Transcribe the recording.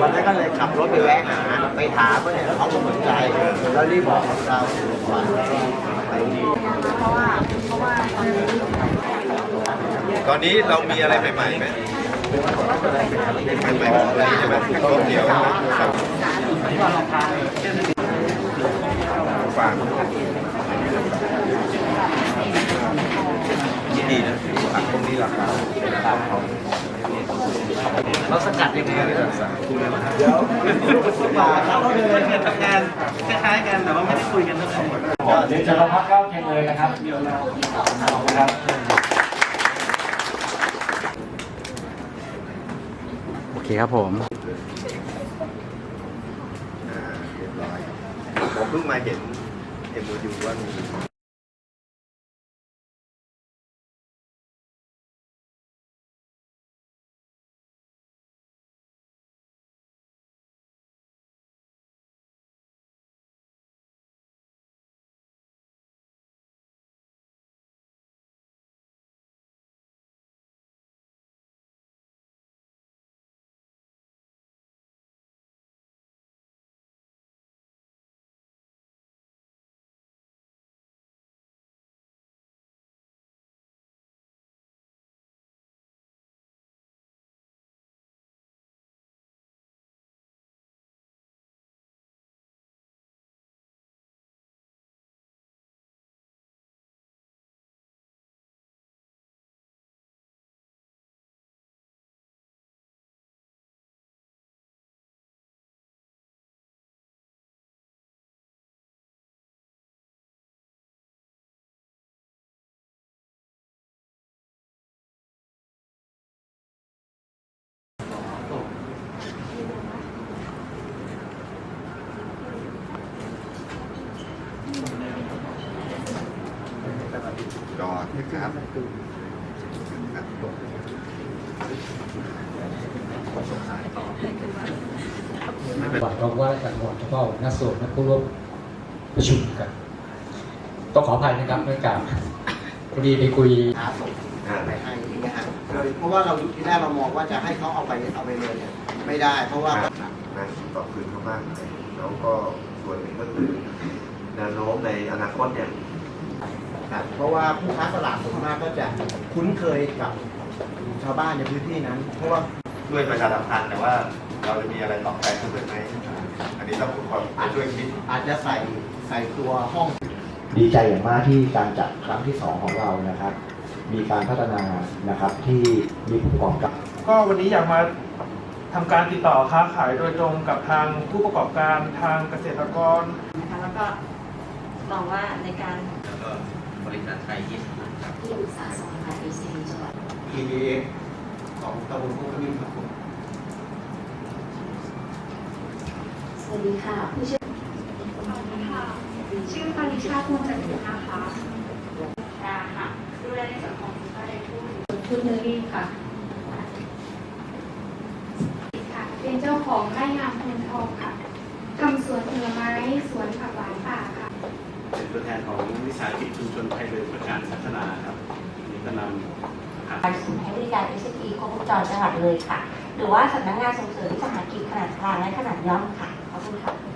วันนั้นก็เลยขับรถไปแวะหาไปถามเขาเนี่ยเขาก็สนใจแล้วรีบบอกเราว่าไปที่ตอนนี้เรามีอะไรใหม่ๆไหมใหม่ๆของอะไรใช่ไหมต้มเดียวครับฝากดีนะผักพวกนี้ราคาครับเขา เราสกัดยังไงเนี่ยเดี๋ยวเราเลยทำงานคล้ายๆกันแต่ว่าไม่ได้คุยกันเท่าไหร่เดี๋ยวจะมาพักเก้าเชียงเลยนะครับขอบคุณครับโอเคครับผมอ่าเรียบร้อยผมเพิ่งมาเห็นเอ็มโยูว่ามี จอดนะครับบัตรรองว่าราชการหวัดแล้วก็นักส่วนนักผู้ร่วมประชุมกันต้องขออภัยนะครับเนื่องจากพอดีไปคุยหาส่งไปให้เงี้ยฮะเลยเพราะว่าเราที่แรกเรามองว่าจะให้เขาเอาไปเอาไปเลยเนี่ยไม่ได้ เพราะว่านะต่อคืนเขามากแล้วก็ส่วนหนึ่งก็คือแนวโน้มในอนาคตเนี่ย ครับ เพราะว่าผู้ค้าสลากส่วนมากก็จะคุ้นเคยกับชาวบ้านในพื้นที่นั้น เพราะว่าด้วยประชาสัมพันธ์แต่ว่าเราจะมีอะไรตอบแทนเขาด้วยไหมอันนี้ต้องทุกคนไปช่วยคิดอาจจะใส่ใส่ตัวห้อง ดีใจอย่างมากที่การจัดครั้งที่สองของเรานะครับ มีการพัฒนานะครับที่มีผู้ประกอบการก็วันนี้อยากมาทำการติดต่อค้าขายโดยตรงกับทางผู้ประกอบการทางเกษตรกรนะคะแล้วก็ มองว่าในการแล้วก็บริษัทไทยยิปครับที่ปรึกษาสภาดีซีจังหวัด PBX ของตำบลพุทธมิตรครับผมสวัสดีค่ะผู้ช่วยค่ะ ชื่อปริชาติมูลจันทร์นะคะดาค่ะดูแลในส่วนของสินค้าในทุนทุนเนอรี่ค่ะค่ะ เป็นเจ้าของไร่งามพลทองค่ะทำสวนผลไม้สวนผักหวานป่าค่ะเป็ นตัวแทนของวิสาหกิจชุมชนไทยเลยประการพัฒนาครับนี่ก็นำการศูนย์ให้บริการ SME ครบวงจรจังหวัดเลยค่ะ หรือว่าสำนักงานส่งเสริมวิสาหกิจขนาดกลางและขนาดย่อมค่ะ ขอบคุณค่ะ